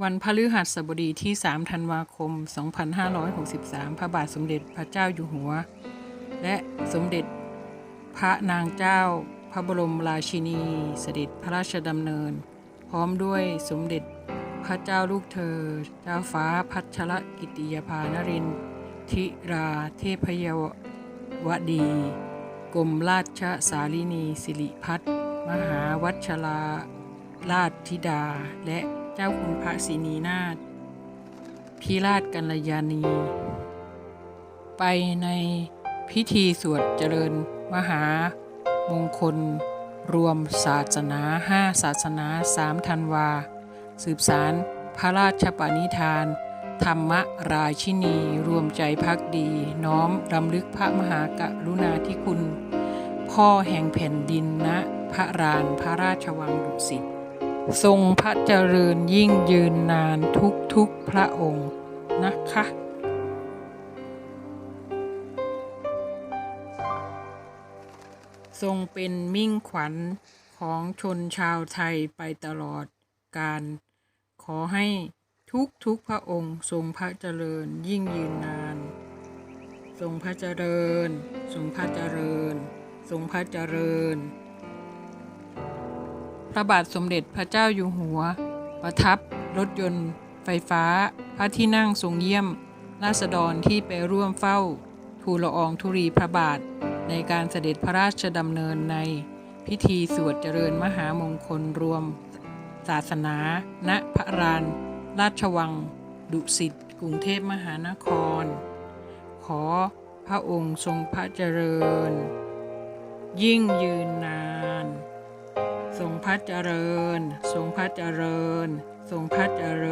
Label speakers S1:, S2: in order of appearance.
S1: วันพฤหัสบดีที่ 3 ธันวาคม 2563 พระบาทสมเด็จพระเจ้าอยู่หัว และสมเด็จพระนางเจ้า พระบรมราชินี เสด็จพระราชดำเนิน พร้อมด้วยสมเด็จพระเจ้าลูกเธอ เจ้าฟ้าพัชรกิติยาภานรินทิราเทพยวดี กรมราชสาลินีสิริพัฒน์มหาวัชราราชธิดาและ เจ้าคุณพระศรีนีนาถพิราชกัลยาณี ไปในพิธีสวดเจริญมหามงคล รวมศาสนาห้าศาสนาสามธันวา สืบสารพระราชปณิธาน ธรรมราชินี รวมใจพักดี น้อมรำลึกพระมหากรุณาธิคุณ พ่อแห่งแผ่นดินณพระรานพระราชวังดุสิต ทรงพระเจริญยิ่งยืนนานทุกทุกพระองค์นะคะทรงเป็นมิ่งขวัญของชนชาวไทยไปตลอดการ ขอให้ทุกทุกพระองค์ทรงพระเจริญยิ่งยืนนาน ทรงพระเจริญ ทรงพระเจริญ ทรงพระเจริญ พระบาทสมเด็จพระเจ้าอยู่หัว ประทับ รถยนต์ ไฟฟ้า พระที่นั่งทรงเยี่ยม ราษฎรที่ไปร่วมเฝ้า ทูลละอองธุรีพระบาท ในการเสด็จพระราชดำเนินในพิธีสวดเจริญมหามงคลรวม ศาสนา ณพระราน ราชวัง ดุสิตกรุงเทพมหานคร ขอพระองค์ทรงพระเจริญ ยิ่งยืนนาน ทรงพระเจริญ ทรงพระเจริญ ทรงพระเจริญ